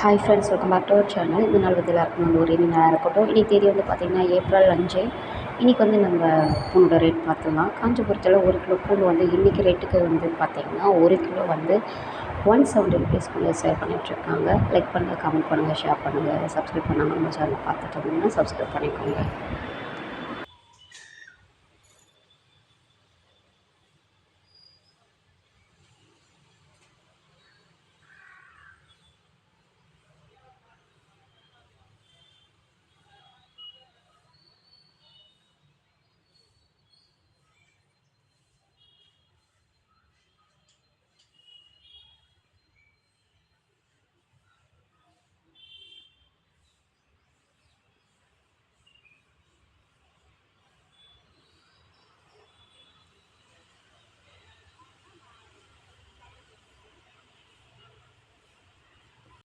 Hi friends welcome back to our channel இந்த நாள் வந்து எல்லாருக்கும் நம்ம ஒரே நாளாக இருக்கட்டும். இன்றைக்கி தேதி வந்து பார்த்திங்கன்னா ஏப்ரல் அஞ்சு. இன்றைக்கி வந்து நம்ம பூனோட ரேட் பார்த்துக்கலாம் காஞ்சிபுரத்தில் ஒரு கிலோ பூண்டு வந்து இன்றைக்கி ரேட்டுக்கு வந்து பார்த்திங்கன்னா ஒரு கிலோ வந்து ஒன் செவன்ட்டி ருபீஸ்க்குள்ளே சேல் பண்ணிகிட்ருக்காங்க லைக் பண்ணுங்கள் கமெண்ட் பண்ணுங்கள் ஷேர் பண்ணுங்கள் சப்ஸ்கிரைப் பண்ணாமல் நம்ம சேனல் பார்த்துட்டு இருந்தீங்கன்னா சப்ஸ்கிரைப் பண்ணிக்கோங்க.